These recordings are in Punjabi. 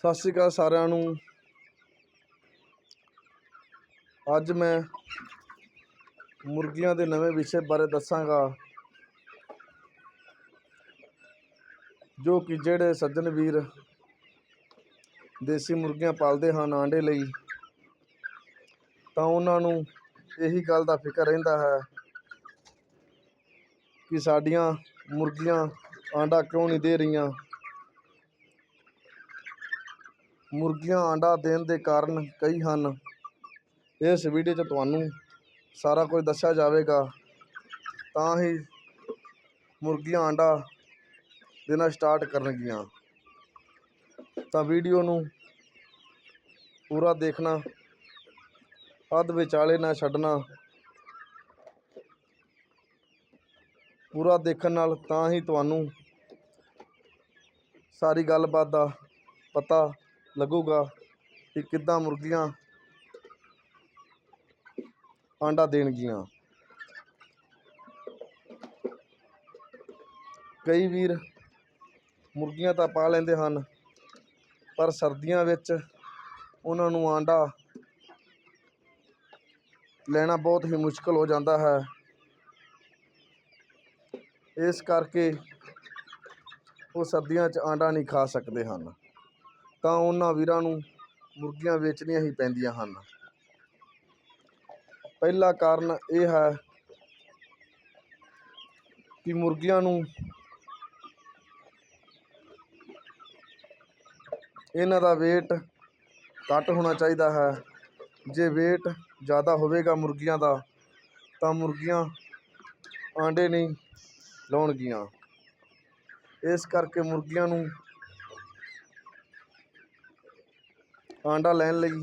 ਸਤਿ ਸ਼੍ਰੀ ਅਕਾਲ ਸਾਰਿਆਂ ਨੂੰ। ਅੱਜ ਮੈਂ ਮੁਰਗੀਆਂ ਦੇ ਨਵੇਂ ਵਿਸ਼ੇ ਬਾਰੇ ਦੱਸਾਂਗਾ, ਜੋ ਕਿ ਜਿਹੜੇ ਸੱਜਣ ਵੀਰ ਦੇਸੀ ਮੁਰਗੀਆਂ ਪਾਲਦੇ ਹਨ ਆਂਡੇ ਲਈ, ਤਾਂ ਉਹਨਾਂ ਨੂੰ ਇਹੀ ਗੱਲ ਦਾ ਫਿਕਰ ਰਹਿੰਦਾ ਹੈ ਕਿ ਸਾਡੀਆਂ ਮੁਰਗੀਆਂ ਆਂਡਾ ਕਿਉਂ ਨਹੀਂ ਦੇ ਰਹੀਆਂ? ਮੁਰਗੀਆਂ ਆਂਡਾ ਦੇਣ ਦੇ ਕਾਰਨ ਕਈ ਹਨ। ਇਸ ਵੀਡੀਓ 'ਚ ਤੁਹਾਨੂੰ ਸਾਰਾ ਕੁਝ ਦੱਸਿਆ ਜਾਵੇਗਾ। ਤਾਂ ਹੀ ਮੁਰਗੀਆਂ ਆਂਡਾ ਦੇਣਾ ਸਟਾਰਟ ਕਰਨਗੀਆਂ। ਤਾਂ ਵੀਡੀਓ ਨੂੰ ਪੂਰਾ ਦੇਖਣਾ, ਅੱਧ ਵਿਚਾਲੇ ਨਾ ਛੱਡਣਾ, ਪੂਰਾ ਦੇਖਣ ਨਾਲ ਤਾਂ ਹੀ ਤੁਹਾਨੂੰ ਸਾਰੀ ਗੱਲਬਾਤ ਦਾ ਪਤਾ ਲੱਗੂਗਾ ਕਿ ਕਿੱਦਾਂ ਮੁਰਗੀਆਂ ਆਂਡਾ ਦੇਣਗੀਆਂ ਕਈ ਵੀਰ ਮੁਰਗੀਆਂ ਤਾਂ ਪਾ ਲੈਂਦੇ ਹਨ, ਪਰ ਸਰਦੀਆਂ ਵਿੱਚ ਉਹਨਾਂ ਨੂੰ ਆਂਡਾ ਲੈਣਾ ਬਹੁਤ ਹੀ ਮੁਸ਼ਕਲ ਹੋ ਜਾਂਦਾ ਹੈ। ਇਸ ਕਰਕੇ ਉਹ ਸਰਦੀਆਂ 'ਚ ਆਂਡਾ ਨਹੀਂ ਖਾ ਸਕਦੇ ਹਨ। ਤਾਂ ਉਹਨਾਂ ਵੀਰਾਂ ਨੂੰ ਮੁਰਗੀਆਂ ਵੇਚਣੀਆਂ ਹੀ ਪੈਂਦੀਆਂ ਹਨ। ਪਹਿਲਾ ਕਾਰਨ ਇਹ ਹੈ ਕਿ ਮੁਰਗੀਆਂ ਨੂੰ ਇਹਨਾਂ ਦਾ weight ਘੱਟ ਹੋਣਾ ਚਾਹੀਦਾ ਹੈ। ਜੇ weight ਜ਼ਿਆਦਾ ਹੋਵੇਗਾ ਮੁਰਗੀਆਂ ਦਾ, ਤਾਂ ਮੁਰਗੀਆਂ ਆਂਡੇ ਨਹੀਂ ਲਾਉਣਗੀਆਂ। ਇਸ ਕਰਕੇ ਮੁਰਗੀਆਂ ਨੂੰ ਆਂਡਾ ਲੈਣ ਲਈ।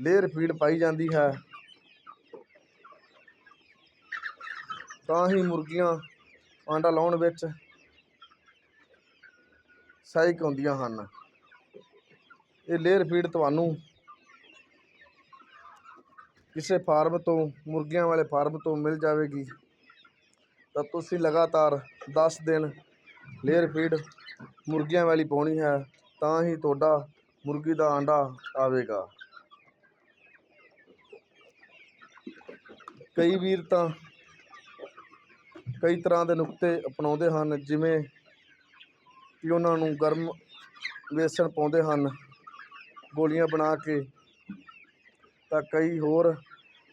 ਲੇਅਰ ਫੀਡ ਪਾਈ ਜਾਂਦੀ ਹੈ। ਤਾਂ ਹੀ ਮੁਰਗੀਆਂ ਆਂਡਾ ਲਾਉਣ ਵਿੱਚ ਸਹਾਇਕ ਹੁੰਦੀਆਂ ਹਨ। ਇਹ ਲੇਅਰ ਫੀਡ ਤੁਹਾਨੂੰ ਕਿਸੇ ਫਾਰਮ ਤੋਂ, ਮੁਰਗੀਆਂ ਵਾਲੇ ਫਾਰਮ ਤੋਂ ਮਿਲ ਜਾਵੇਗੀ। ਤਾਂ ਤੁਸੀਂ ਲਗਾਤਾਰ 10 ਦਿਨ ਲੇਅਰ ਫੀਡ ਮੁਰਗੀਆਂ ਵਾਲੀ ਪਾਉਣੀ ਹੈ। ਤਾਂ ਹੀ ਤੁਹਾਡਾ ਮੁਰਗੀ ਦਾ ਆਂਡਾ ਆਵੇਗਾ। ਕਈ ਵੀਰ ਤਾਂ ਕਈ ਤਰ੍ਹਾਂ ਦੇ ਨੁਕਤੇ ਅਪਣਾਉਂਦੇ ਹਨ, ਜਿਵੇਂ ਕਿ ਉਹਨਾਂ ਨੂੰ ਗਰਮ ਵੇਸਣ ਪਾਉਂਦੇ ਹਨ, ਗੋਲੀਆਂ ਬਣਾ ਕੇ। ਤਾਂ ਕਈ ਹੋਰ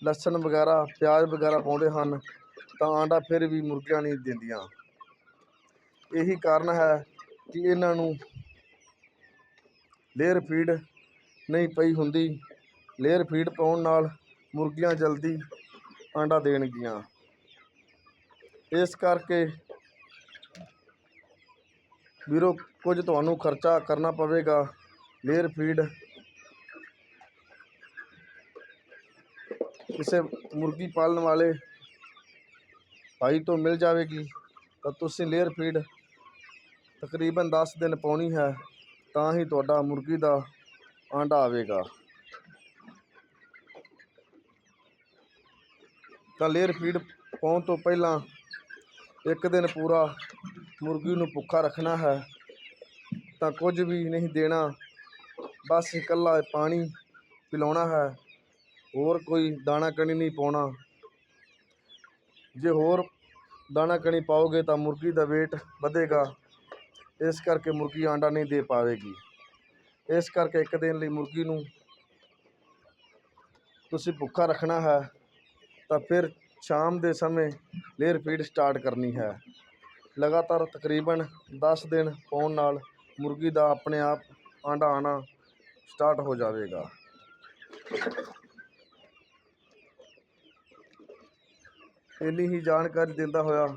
ਲਸਣ ਵਗੈਰਾ, ਪਿਆਜ਼ ਵਗੈਰਾ ਪਾਉਂਦੇ ਹਨ, ਤਾਂ ਆਂਡਾ ਫਿਰ ਵੀ ਮੁਰਗੀਆਂ ਨਹੀਂ ਦਿੰਦੀਆਂ। ਇਹੀ ਕਾਰਨ ਹੈ ਕਿ ਇਹਨਾਂ ਨੂੰ ਲੇਅਰ ਫੀਡ ਨਹੀਂ ਪਈ ਹੁੰਦੀ। ਲੇਅਰ ਫੀਡ ਪਾਉਣ ਨਾਲ ਮੁਰਗੀਆਂ ਜਲਦੀ ਆਂਡਾ ਦੇਣਗੀਆਂ। ਇਸ ਕਰਕੇ ਵੀਰੋ, ਕੁਝ ਤੁਹਾਨੂੰ ਖਰਚਾ ਕਰਨਾ ਪਵੇਗਾ। ਲੇਅਰ ਫੀਡ ਕਿਸੇ ਮੁਰਗੀ ਪਾਲਣ ਵਾਲੇ ਭਾਈ ਤੋਂ ਮਿਲ ਜਾਵੇਗੀ। ਤਾਂ ਤੁਸੀਂ ਲੇਅਰ ਫੀਡ ਤਕਰੀਬਨ 10 ਦਿਨ ਪਾਉਣੀ ਹੈ। ਤਾਂ ਹੀ ਤੁਹਾਡਾ ਮੁਰਗੀ ਦਾ ਆਂਡਾ ਆਵੇਗਾ। ਤਾਂ ਲੇਅਰ ਫੀਡ ਪਾਉਣ ਤੋਂ ਪਹਿਲਾਂ ਇੱਕ ਦਿਨ ਪੂਰਾ ਮੁਰਗੀ ਨੂੰ ਭੁੱਖਾ ਰੱਖਣਾ ਹੈ। ਤਾਂ ਕੁਝ ਵੀ ਨਹੀਂ ਦੇਣਾ, ਬਸ ਇਕੱਲਾ ਪਾਣੀ ਪਿਲਾਉਣਾ ਹੈ। ਹੋਰ ਕੋਈ ਦਾਣਾ ਕਣੀ ਨਹੀਂ ਪਾਉਣਾ। ਜੇ ਹੋਰ ਦਾਣਾ ਕਣੀ ਪਾਓਗੇ ਤਾਂ ਮੁਰਗੀ ਦਾ weight ਵਧੇਗਾ। ਇਸ ਕਰਕੇ ਮੁਰਗੀ ਆਂਡਾ ਨਹੀਂ ਦੇ ਪਾਵੇਗੀ। ਇਸ ਕਰਕੇ ਇੱਕ ਦਿਨ ਲਈ ਮੁਰਗੀ ਨੂੰ ਤੁਸੀਂ ਭੁੱਖਾ ਰੱਖਣਾ ਹੈ, ਤਾਂ ਫਿਰ ਸ਼ਾਮ ਦੇ ਸਮੇਂ ਲੇਅਰ ਫੀਡ ਸਟਾਰਟ ਕਰਨੀ ਹੈ। ਲਗਾਤਾਰ ਤਕਰੀਬਨ 10 ਦਿਨ ਪਾਉਣ ਨਾਲ ਮੁਰਗੀ ਦਾ ਆਪਣੇ ਆਪ ਆਂਡਾ ਆਣਾ ਸਟਾਰਟ ਹੋ ਜਾਵੇਗਾ। ਇੰਨੀ ਹੀ ਜਾਣਕਾਰੀ ਦਿੰਦਾ ਹੋਇਆ